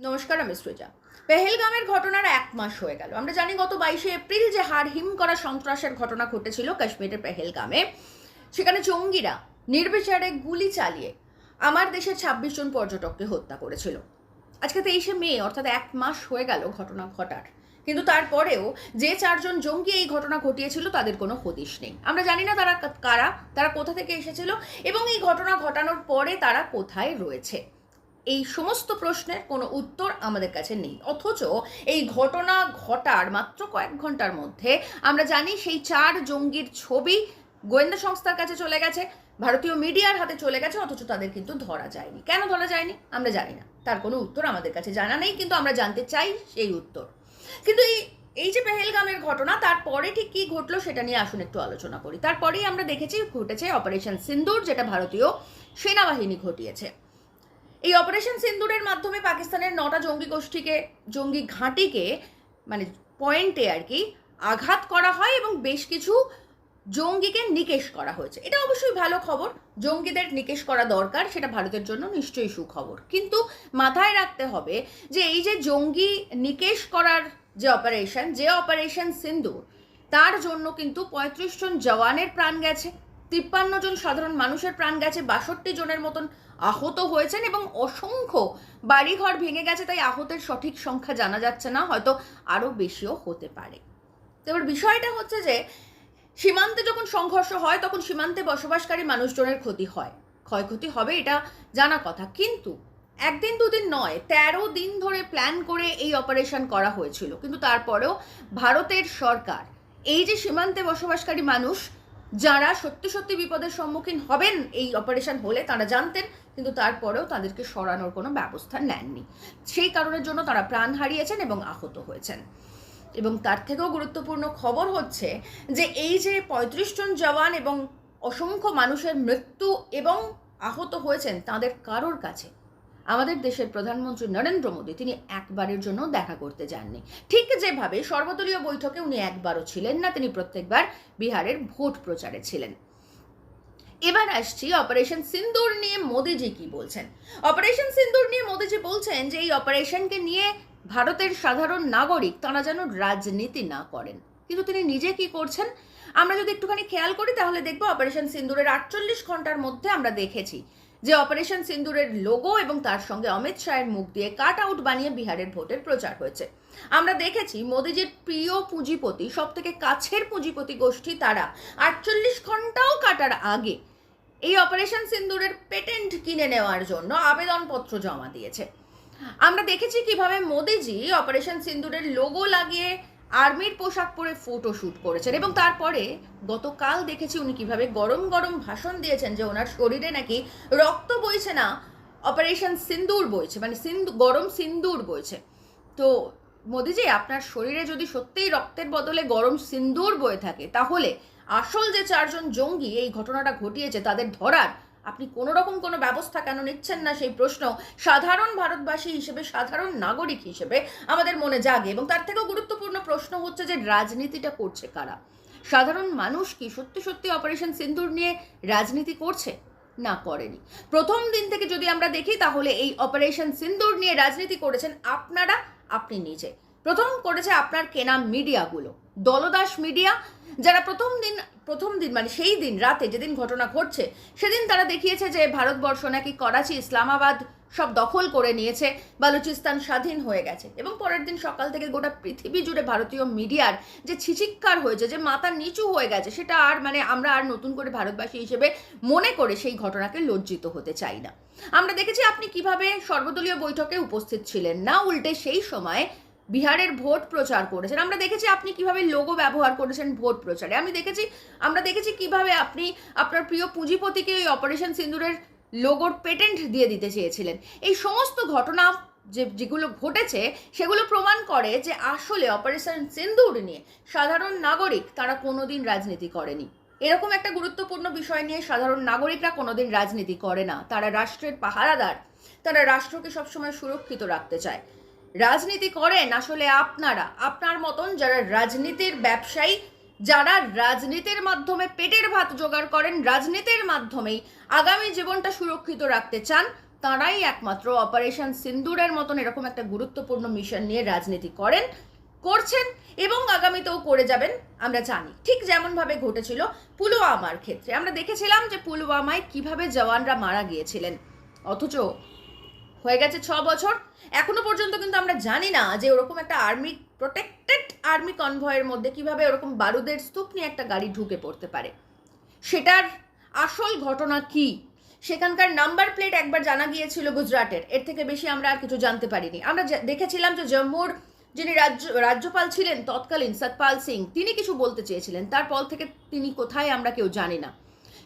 নমস্কার, আমি সৃজা পেহেলগামের ঘটনার এক মাস হয়ে গেল। আমরা জানি গত বাইশে এপ্রিল যে হার হিম করা সন্ত্রাসের ঘটনা ঘটেছিল কাশ্মীরের পেহেলগামে। সেখানে জঙ্গিরা নির্বিচারে গুলি চালিয়ে আমার দেশের ছাব্বিশ জন পর্যটককে হত্যা করেছিল। আজকে তেইশে মে, অর্থাৎ এক মাস হয়ে গেল ঘটনা ঘটার। কিন্তু তারপরেও যে চারজন জঙ্গি এই ঘটনা ঘটিয়েছিল, তাদের কোনো হদিশ নেই। আমরা জানি না তারা কারা, তারা কোথা থেকে এসেছিল এবং এই ঘটনা ঘটানোর পরে তারা কোথায় রয়েছে। এই সমস্ত প্রশ্নের কোনো উত্তর আমাদের কাছে নেই। অথচ এই ঘটনা ঘটার মাত্র কয়েক ঘণ্টার মধ্যে আমরা জানি সেই চার জঙ্গির ছবি গোয়েন্দা সংস্থার কাছে চলে গেছে, ভারতীয় মিডিয়ার হাতে চলে গেছে, অথচ তাদের কিন্তু ধরা যায়নি। কেন ধরা যায়নি? আমরা জানি না। তার কোনো উত্তর আমাদের কাছে জানা নেই, কিন্তু আমরা জানতে চাই সেই উত্তর। কিন্তু এই এই যে পেহেলগামের ঘটনা, তারপরে ঠিক কি ঘটলো সেটা নিয়ে আসুন একটু আলোচনা করি। তারপরেই আমরা দেখেছি, ঘটেছে অপারেশন সিন্দুর, যেটা ভারতীয় সেনাবাহিনী ঘটিয়েছে। এই অপারেশন সিন্দুরের মাধ্যমে পাকিস্তানের নটা জঙ্গি গোষ্ঠীকে, জঙ্গি ঘাঁটিকে মানে পয়েন্টে আর কি, আঘাত করা হয় এবং বেশ কিছু জঙ্গিকে নিকেশ করা হয়েছে। এটা অবশ্যই ভালো খবর। জঙ্গিদের নিকেশ করা দরকার, সেটা ভারতের জন্য নিশ্চয়ই সুখবর। কিন্তু মাথায় রাখতে হবে যে এই যে জঙ্গি নিকেশ করার যে অপারেশন যে অপারেশন সিন্দুর, তার জন্য কিন্তু পঁয়ত্রিশ জন জওয়ানের প্রাণ গেছে। তিপ্পান্ন জন সাধারণ মানুষের প্রাণ গেছে, বাষট্টি জনের মতন আহত হয়েছেন এবং অসংখ্য বাড়িঘর ভেঙে গেছে, তাই আহতের সঠিক সংখ্যা জানা যাচ্ছে না, হয়তো আরও বেশিও হতে পারে। এবার বিষয়টা হচ্ছে যে, সীমান্তে যখন সংঘর্ষ হয়, তখন সীমান্তে বসবাসকারী মানুষজনের ক্ষতি হয়। ক্ষয়ক্ষতি হবে এটা জানা কথা, কিন্তু একদিন দুদিন নয়, তেরো দিন ধরে প্ল্যান করে এই অপারেশন করা হয়েছিল। কিন্তু তারপরেও ভারতের সরকার, এই যে সীমান্তে বসবাসকারী মানুষ যারা সত্যি সত্যি বিপদের সম্মুখীন হবেন, এই অপারেশন হলে তারা জানতেন, কিন্তু তারপরেও তাদেরকে সরানোর কোনো ব্যবস্থা নেননি। সেই কারণের জন্য তারা প্রাণ হারিয়েছেন এবং আহত হয়েছেন। এবং তার থেকেও গুরুত্বপূর্ণ খবর হচ্ছে যে, এই যে পঁয়ত্রিশ জন জওয়ান এবং অসংখ্য মানুষের মৃত্যু এবং আহত হয়েছেন, তাদের কারোর কাছে আমাদের দেশের প্রধানমন্ত্রী নরেন্দ্র মোদী, তিনি একবারের জন্য দেখা করতে যাননি। ঠিক যেভাবে সর্বদলীয় বৈঠকে উনি একবারও ছিলেন না, তিনি প্রত্যেকবার বিহারের ভোট প্রচারে ছিলেন। এবার আসছি অপারেশন সিন্দুর নিয়ে মোদিজি কি বলছেন? অপারেশন সিন্দুর নিয়ে মোদিজি বলছেন যে এই অপারেশনকে নিয়ে ভারতের সাধারণ নাগরিক তারা যেন রাজনীতি না করেন। কিন্তু তিনি নিজে কি করছেন? আমরা যদি একটুখানি খেয়াল করি, তাহলে দেখব অপারেশন সিন্দুরের আটচল্লিশ ঘণ্টার মধ্যে আমরা দেখেছি যে অপারেশন সিন্দুরের লোগো এবং তার সঙ্গে অমিত শাহের মুখ দিয়ে কাট আউট বানিয়ে বিহারের ভোটের প্রচার হয়েছে। আমরা দেখেছি মোদিজির প্রিয় পুঁজিপতি সব থেকে কাছের পুঁজিপতি গোষ্ঠী তারা। আটচল্লিশ ঘন্টাও কাটার আগে এই অপারেশন সিন্দুরের পেটেন্ট কিনে নেওয়ার জন্য আবেদনপত্র জমা দিয়েছে। আমরা দেখেছি কীভাবে মোদিজি অপারেশন সিন্দুরের লোগো লাগিয়ে আর্মির পোশাক পরে ফটো শ্যুট করেছেন এবং তারপরে গতকাল দেখেছি উনি কীভাবে গরম গরম ভাষণ দিয়েছেন যে ওনার শরীরে নাকি রক্ত বইছে না, অপারেশন সিন্দুর বইছে মানে সিন্দু, গরম সিন্দুর বইছে। তো মোদিজি, আপনার শরীরে যদি সত্যিই রক্তের বদলে গরম সিন্দুর বয়ে থাকে, তাহলে আসল যে চারজন জঙ্গি এই ঘটনাটা ঘটিয়েছে, তাদের ধরার আপনি কোনো রকম কোনো ব্যবস্থা কেন নিচ্ছেন না সেই প্রশ্ন সাধারণ ভারতবাসী হিসেবে, সাধারণ নাগরিক হিসেবে আমাদের মনে জাগে এবং তার থেকেও গুরুত্বপূর্ণ প্রশ্ন হচ্ছে যে রাজনীতিটা করছে কারা? সাধারণ মানুষ কি সত্যি সত্যি অপারেশন সিন্দুর নিয়ে রাজনীতি করছে? না, করেনি। প্রথম দিন থেকে যদি আমরা দেখি তাহলে এই অপারেশন সিন্দুর নিয়ে রাজনীতি করেছেন আপনারা, আপনি নিজে। প্রথম করেছে আপনার কেনা মিডিয়াগুলো। দলদাস মিডিয়া, যারা প্রথম দিন প্রথম দিন মানে সেই দিন রাতে যেদিন ঘটনা ঘটছে, সেদিন তারা দেখিয়েছে যে ভারতবর্ষ নাকি করাচি, ইসলামাবাদ সব দখল করে নিয়েছে, বালুচিস্তান স্বাধীন হয়ে গেছে। এবং পরের দিন সকাল থেকে গোটা পৃথিবী জুড়ে ভারতীয় মিডিয়ার যে ছিচিক্কার হয়েছে, যে মাথা নিচু হয়ে গেছে, সেটা আর মানে আমরা আর নতুন করে ভারতবাসী হিসেবে মনে করে সেই ঘটনাকে লজ্জিত হতে চাই না। আমরা দেখেছি আপনি কীভাবে সর্বদলীয় বৈঠকে উপস্থিত ছিলেন। না উল্টে সেই সময় বিহারের ভোট প্রচার করেছেন। আমরা দেখেছি আপনি কীভাবে লোগো ব্যবহার করেছেন ভোট প্রচারে। আমি দেখেছি, আমরা দেখেছি কীভাবে আপনি আপনার প্রিয় পুঁজিপতিকে ওই অপারেশন সিন্দুরের লোগোর পেটেন্ট দিয়ে দিতে চেয়েছিলেন। এই সমস্ত ঘটনা যে, যেগুলো ঘটেছে, সেগুলো প্রমাণ করে যে আসলে অপারেশন সিন্দুর নিয়ে সাধারণ নাগরিক তারা কোনোদিন রাজনীতি করেনি। এরকম একটা গুরুত্বপূর্ণ বিষয় নিয়ে সাধারণ নাগরিকরা কোনোদিন রাজনীতি করে না। তারা রাষ্ট্রের পাহারাদার, তারা রাষ্ট্রকে সবসময় সুরক্ষিত রাখতে চায়। রাজনীতি করেন আসলে আপনারা। আপনার মতন যারা রাজনীতির ব্যবসায়ী, যারা রাজনীতির মাধ্যমে পেটের ভাত জোগাড় করেন, রাজনীতির মাধ্যমেই আগামী জীবনটা সুরক্ষিত রাখতে চান, তাঁরাই একমাত্র অপারেশন সিন্দুরের মতন এরকম একটা গুরুত্বপূর্ণ মিশন নিয়ে রাজনীতি করেন, করছেন এবং আগামীতেও করে যাবেন, আমরা জানি। ঠিক যেমনভাবে ঘটেছিল পুলওয়ামার ক্ষেত্রে। আমরা দেখেছিলাম যে পুলওয়ামায় কীভাবে জওয়ানরা মারা গিয়েছিলেন। অথচ হয়ে গেছে ছ বছর। এখনও পর্যন্ত কিন্তু আমরা জানি না যে ওরকম একটা আর্মি প্রোটেক্টেড আর্মি কনভয়ের মধ্যে কীভাবে ওরকম বারুদের স্তূপ নিয়ে একটা গাড়ি ঢুকে পড়তে পারে। সেটার আসল ঘটনা কি? সেখানকার নাম্বার প্লেট একবার জানা গিয়েছিল গুজরাটের। এর থেকে বেশি আমরা আর কিছু জানতে পারিনি। আমরা দেখেছিলাম যে জম্মুর যিনি রাজ্য, রাজ্যপাল ছিলেন তৎকালীন সতপাল সিং, তিনি কিছু বলতে চেয়েছিলেন। তার তারপর থেকে তিনি কোথায় আমরা কেউ জানি না।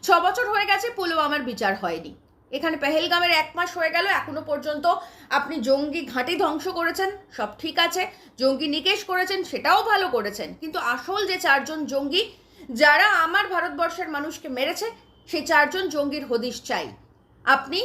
ছ বছর হয়ে গেছে, পুলওয়ামার বিচার হয়নি। এখানে পেহেলগামের এক মাস হয়ে গেল, এখনও পর্যন্ত আপনি জঙ্গি ঘাঁটি ধ্বংস করেছেন, সব ঠিক আছে, জঙ্গি নিকেশ করেছেন, সেটাও ভালো করেছেন, কিন্তু আসল যে চারজন জঙ্গি, যারা আমার ভারতবর্ষের মানুষকে মেরেছে সেই চারজন জঙ্গির হদিশ চাই। আপনি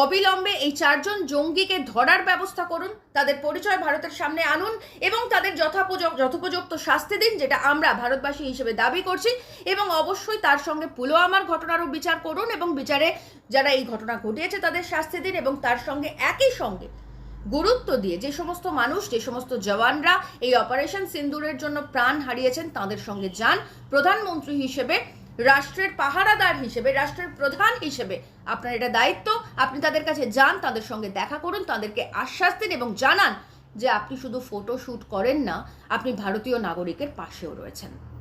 অবিলম্বে এই চারজন জঙ্গিকে ধরার ব্যবস্থা করুন, তাদের পরিচয় ভারতের সামনে আনুন এবং তাদের যথাপোযোগ যথোপযুক্ত শাস্তি দিন, যেটা আমরা ভারতবাসী হিসেবে দাবি করছি। এবং অবশ্যই তার সঙ্গে পুলওয়ামার ঘটনারও বিচার করুন এবং বিচারে যারা এই ঘটনা ঘটিয়েছে তাদের শাস্তি দিন এবং তার সঙ্গে একই সঙ্গে গুরুত্ব দিয়ে যে সমস্ত মানুষ, যে সমস্ত জওয়ানরা এই অপারেশন সিন্দুরের জন্য প্রাণ হারিয়েছেন, তাদের সঙ্গে যান। প্রধানমন্ত্রী হিসেবে রাষ্ট্রের পাহারাদার হিসেবে, রাষ্ট্রের প্রধান হিসেবে আপনার এটা দায়িত্ব। আপনি তাদের কাছে যান, তাদের সঙ্গে দেখা করুন, তাদেরকে আশ্বাস দিন এবং জানান যে আপনি শুধু ফটো শ্যুট করেন না, আপনি ভারতীয় নাগরিকের পাশেও রয়েছেন।